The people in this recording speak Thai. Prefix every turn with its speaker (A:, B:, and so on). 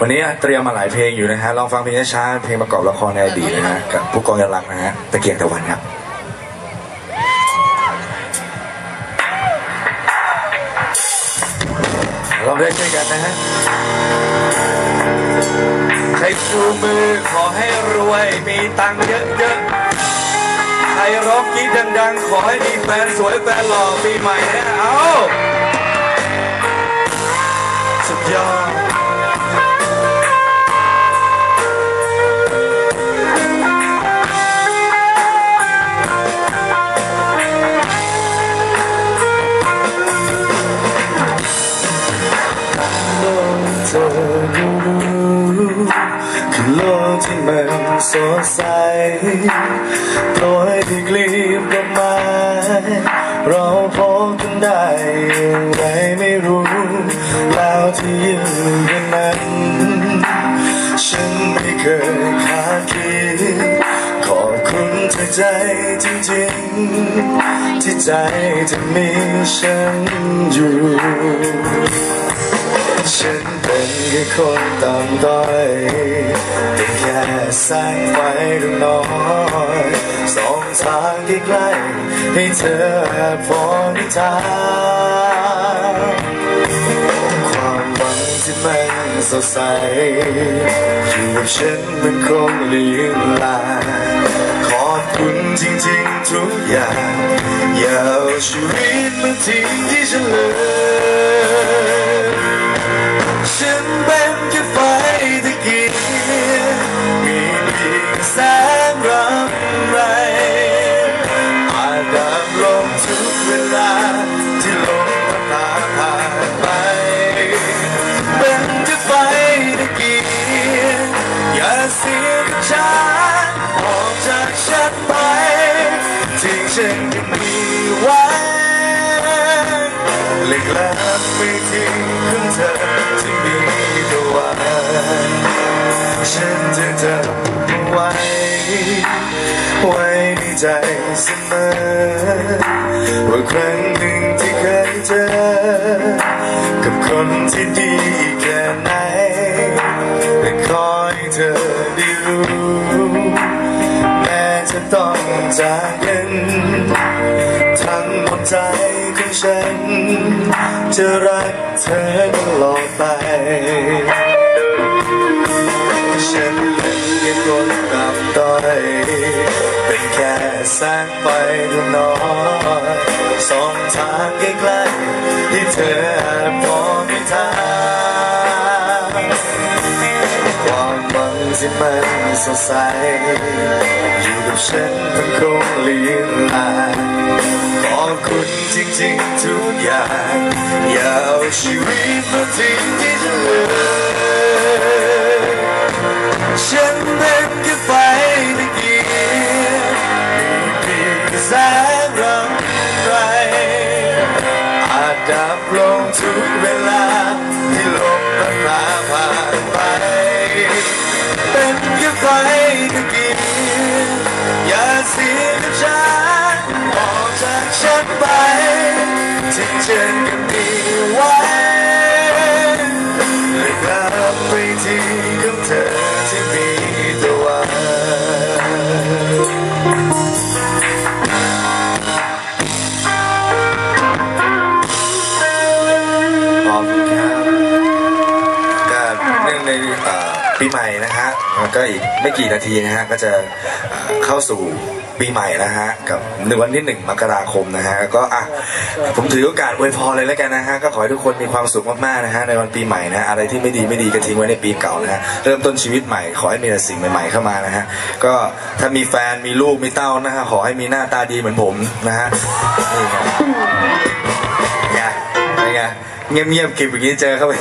A: วันนี้เตรียมมาหลายเพลงอยู่นะฮะ ลองฟังเพลงช้าๆเพลงประกอบละครในอดีตนะฮะ กับผู้กองยาลักษ์นะฮะ ตะเกียงตะวันครับเราได้ช่วยกันนะฮะ ใครชูมือขอให้รวย มีตังค์เยอะๆ ใครร้องกรีดดังๆ ขอให้มีแฟนสวยแฟนหล่อปีใหม่นะ เอาสุดยอด
B: ธอรู้คือโลกที่มันสดใสโปล่อยที่กลีบดอกไม้เราพบกันได้อย่างไรไม่รู้ แล้วที่ยืนกันนั้น ฉันไม่เคยคาดคิดขอบคุณจากใจจริงๆ ที่ใจจะมีฉันอยู่ ฉันเป็นแค่คนต่ำต้อยเป็นแค่แสงไฟดวงน้อยสองทางที่ใกล้ให้เธอพอนิทานความหวังที่มันสดใสอยู่กับฉันมันคงเลือนลาขอบคุณจริงๆทุกอย่างอย่าเอาชีวิตมาทิ้งที่ฉันเลย ฉันยังมีไว้เล็กแหลมไม่ทิ้งของเธอที่มีตะวันฉันจะจำไว้ ไว้ในใจเสมอว่าครั้งหนึ่งที่เคยเจอ กับคนที่ดีแค่ไหนและขอให้เธอได้รู้ จะต้องจากกันทั้งหมดใจของฉัน จะรักเธอตลอดไป ฉันเป็นแค่คนต่ำต้อย เป็นแค่แสงไฟดวงน้อยสองทางใกล้ๆที่เธอพอไม่ทาง หวังที่มันสดใส อยู่กับฉันมันคงเลือนลางขอบคุณจริงๆทุกอย่าง อย่าเอาชีวิตมาทิ้งที่ฉันเลยฉันเป็นแค่ไฟตะเกียงมีเพียงแสงรำไรอาจดับลงทุกเวลาที่ลมพัดพา ไฟตะกียงอย่าเสียกับฉันออกจากฉันไปที่ฉัน ปี
A: ใหม่นะฮะแล้วก็อีกไม่กี่นาทีนะฮะก็จะเข้าสู่ปีใหม่นะฮะกับในวันที่หนึ่งมกราคมนะฮะก็อะผมถือโอกาสอวยพรเลยแล้วกันนะฮะก็ขอให้ทุกคนมีความสุขมากๆนะฮะในวันปีใหม่นะอะไรที่ไม่ดีไม่ดีก็ทิ้งไว้ในปีเก่านะฮะเริ่มต้นชีวิตใหม่ขอให้มีแต่สิ่งใหม่ๆเข้ามานะฮะก็ถ้ามีแฟนมีลูกมีเต้านะฮะขอให้มีหน้าตาดีเหมือนผมนะฮะนี่ไงไงเป็นไงเงียบๆเก็บอย่างนี้เจอเข้าไป